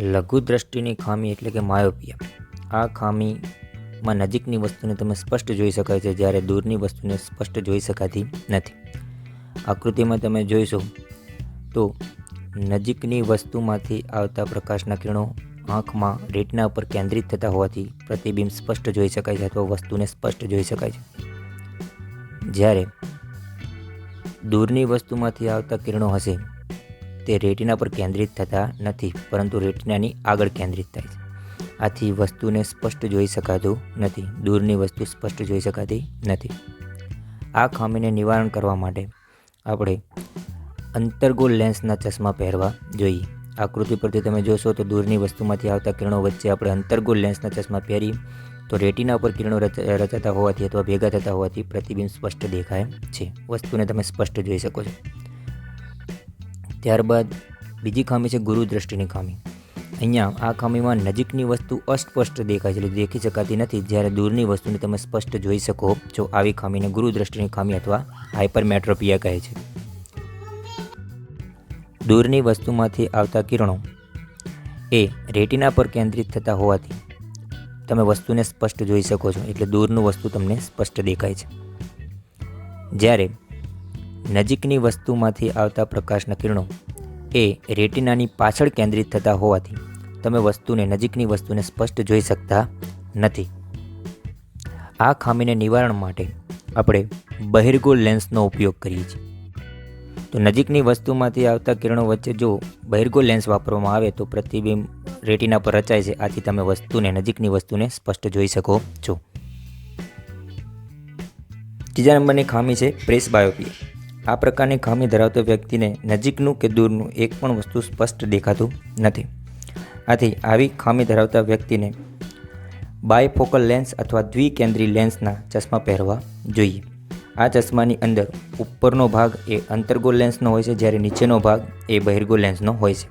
લઘુ દ્રષ્ટિની ખામી એટલે કે માયોપિયા. આ ખામીમાં નજીકની વસ્તુને તમે સ્પષ્ટ જોઈ શકાય છે, જ્યારે દૂરની વસ્તુને સ્પષ્ટ જોઈ શકાતી નથી. આકૃતિમાં તમે જોઈશો તો નજીકની વસ્તુમાંથી આવતા પ્રકાશના કિરણો આંખમાં રેટના ઉપર કેન્દ્રિત થતા હોવાથી પ્રતિબિંબ સ્પષ્ટ જોઈ શકાય છે અથવા વસ્તુને સ્પષ્ટ જોઈ શકાય છે. જ્યારે દૂરની વસ્તુમાંથી આવતા કિરણો હશે તે રેટિના પર કેન્દ્રિત થતા નથી, પરંતુ રેટિનાની આગળ કેન્દ્રિત થાય છે. આથી વસ્તુને સ્પષ્ટ જોઈ શકાતું નથી, દૂરની વસ્તુ સ્પષ્ટ જોઈ શકાતી નથી. આ ખામીને નિવારણ કરવા માટે આપણે અંતર્ગોળ લેન્સના ચશ્મા પહેરવા જોઈએ. આકૃતિ પરથી તમે જોશો તો દૂરની વસ્તુમાંથી આવતા કિરણો વચ્ચે આપણે અંતર્ગોળ લેન્સના ચશ્મા પહેરી તો રેટિના પર કિરણો રચ, રચાતા હોવાથી અથવા ભેગા થતા હોવાથી પ્રતિબિંબ સ્પષ્ટ દેખાય છે. વસ્તુને તમે સ્પષ્ટ જોઈ શકો છો. ત્યારબાદ બીજી ખામી છે ગુરુ દ્રષ્ટિની ખામી. અહીંયા આ ખામીમાં નજીકની વસ્તુ અસ્પષ્ટ દેખાય છે દેખી શકાતી નથી. જ્યારે દૂરની વસ્તુને તમે સ્પષ્ટ જોઈ શકો છો આવી ખામીને ગુરુ દ્રષ્ટિની ખામી અથવા હાઇપરમેટ્રોપિયા કહે છે. દૂરની વસ્તુમાંથી આવતા કિરણો એ રેટિના પર કેન્દ્રિત થતા હોવાથી તમે વસ્તુને સ્પષ્ટ જોઈ શકો છો, એટલે દૂરનું વસ્તુ તમને સ્પષ્ટ દેખાય છે. જ્યારે નજીકની વસ્તુમાંથી આવતા પ્રકાશના કિરણો એ રેટિનાની પાછળ કેન્દ્રિત થતા હોવાથી તમે વસ્તુને, નજીકની વસ્તુને સ્પષ્ટ જોઈ શકતા નથી. આ ખામીને નિવારણ માટે આપણે બહિર્ગોળ લેન્સનો ઉપયોગ કરીએ છીએ. તો નજીકની વસ્તુમાંથી આવતા કિરણો વચ્ચે જો બહિર્ગોળ લેન્સ વાપરવામાં આવે તો પ્રતિબિંબ રેટિના પર રચાય છે. આથી તમે વસ્તુને, નજીકની વસ્તુને સ્પષ્ટ જોઈ શકો છો. ત્રીજા નંબરની ખામી છે પ્રેસ બાયોપિયા આ પ્રકારની ખામી ધરાવતો વ્યક્તિને નજીકનું કે દૂરનું એક પણ વસ્તુ સ્પષ્ટ દેખાતું નથી. આથી આવી ખામી ધરાવતા વ્યક્તિને બાયફોકલ લેન્સ અથવા દ્વિકેન્દ્રી લેન્સના ચશ્મા પહેરવા જોઈએ. આ ચશ્માની અંદર ઉપરનો ભાગ એ અંતર્ગો લેન્સનો હોય છે, જ્યારે નીચેનો ભાગ એ બહિર્ગો લેન્સનો હોય છે.